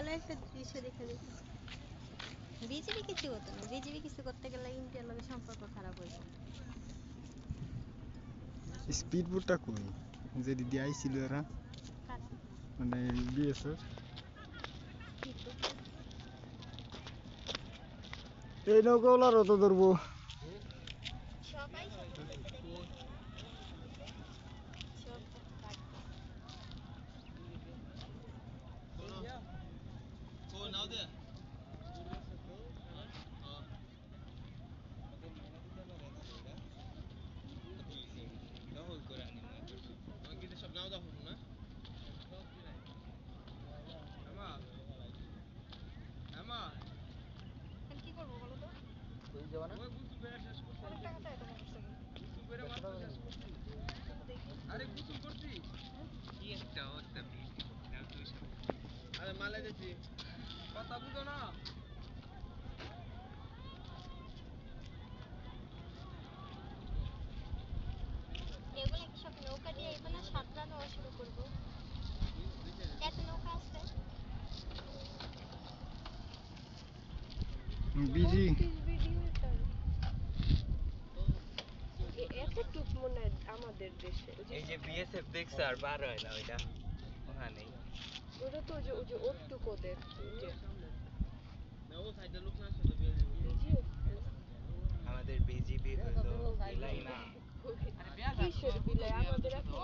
ভালো একটা দৃশ্য দেখে দেখি। বিজেপি কিছু হতো না। বিজেপি কিছু করতে গেলে ইন্ডিয়ার লগে সম্পর্ক খারাপ হয়ে যায়। স্পিড বোটটা কই? যে দিদি আইছিল এরা? মানে বিএসএফ এই নৌকাওয়ালার অত ধরবো। কি করব বলো তো? অনেক টাকা চাই তোমার কাছ থেকে। আরে গোসল করছি কি একটা অবস্থা আরে মালে দিছি কথা বুঝো না এগুলো কি সব নৌকা দিয়ে এগুলো সাঁতরা নেওয়া শুরু করব এত নৌকা আছে বিজি। আমাদের দেশে এই যে বিএসএফ দেখছে আর বার হয় না ওইটা। ওখানে ওটা তো যে ওই যে ওটুক ওদের ওই যে এই যে আমাদের বিজিবি হলো বিলাই না কিসের বিলাই আমাদের এখন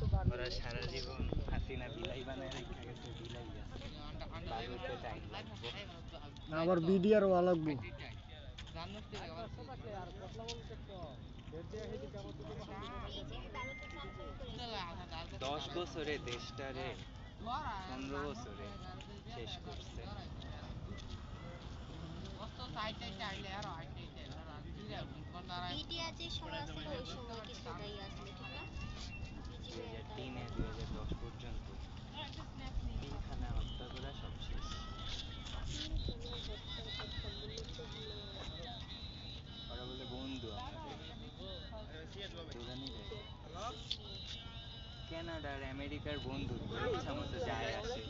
তো বানানো ওরা সারা জীবন হাসিনা বিলাই বানায় রেখে গেছে বিলাই আছে বাড়িতে টাইম লাগবে আবার বিডি আর ওয়া লাগবো দশ বছরে দেশটারে পনেরো বছরে শেষ করছে। মিডিয়া যে সময় আছে ওই সময় কিছু দায়ী আসলে ঠিক না দুই হাজার তিনে দুই হাজার দশ পর্যন্ত তিনখানা হত্যা করা সব শেষ ওরা বলে বন্ধু আমাদের দৌড়ানি যায় কানাডার আমেরিকার বন্ধু ইচ্ছা মতো যায় আসে।